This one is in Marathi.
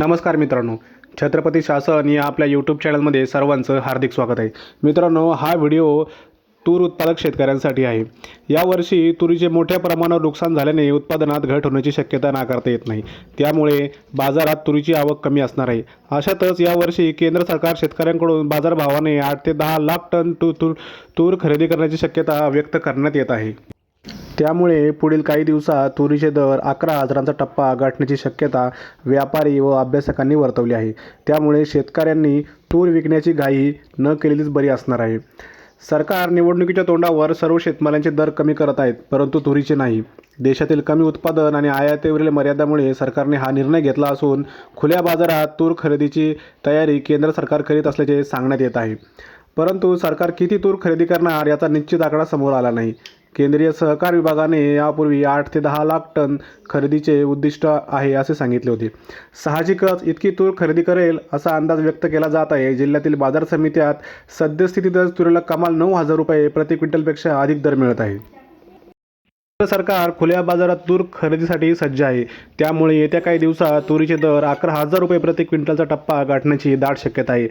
नमस्कार मित्रांनो छत्रपती शासन या आपल्या यूट्यूब चॅनलमध्ये सर्वांचं हार्दिक स्वागत आहे. मित्रांनो हा व्हिडिओ तूर उत्पादक शेतकऱ्यांसाठी आहे. यावर्षी तुरीचे मोठ्या प्रमाणावर नुकसान झाल्याने उत्पादनात घट होण्याची शक्यता नाकारता येत नाही. त्यामुळे बाजारात तुरीची आवक कमी असणार आहे. अशातच यावर्षी केंद्र सरकार शेतकऱ्यांकडून बाजारभावाने आठ ते दहा लाख टन तू तूर तूर खरेदी करण्याची शक्यता व्यक्त करण्यात येत आहे. त्यामुळे पुढील काही दिवसात तुरीचे दर अकरा हजारांचा टप्पा गाठण्याची शक्यता व्यापारी व अभ्यासकांनी वर्तवली आहे. त्यामुळे शेतकऱ्यांनी तूर विकण्याची घाई न केलेलीच बरी असणार आहे. सरकार निवडणुकीच्या तोंडावर सर्व शेतमालांचे दर कमी करत आहेत परंतु तुरीचे नाही. देशातील कमी उत्पादन आणि आयातीवरील मर्यादामुळे सरकारने हा निर्णय घेतला असून खुल्या बाजारात तूर खरेदीची तयारी केंद्र सरकार करीत असल्याचे सांगण्यात येत आहे. परंतु सरकार किती तूर खरेदी करणार याचा निश्चित आकडा समोर आला नाही. केंद्रीय सहकार विभागाने यापूर्वी आठ ते दहा लाख टन खरेदीचे उद्दिष्ट आहे असे सांगितले होते. साहजिकच इतकी तूर खरेदी करेल असा अंदाज व्यक्त केला जात आहे. जिल्ह्यातील बाजार समित्यात सद्यस्थितीतच तुरीला कमाल नऊ हजार रुपये प्रति क्विंटलपेक्षा अधिक दर मिळत आहे. केंद्र सरकार खुल्या बाजारात तूर खरेदीसाठी सज्ज आहे. त्यामुळे येत्या काही दिवसात तुरीचे दर अकरा हजार रुपये प्रति क्विंटलचा टप्पा गाठण्याची दाट शक्यता आहे.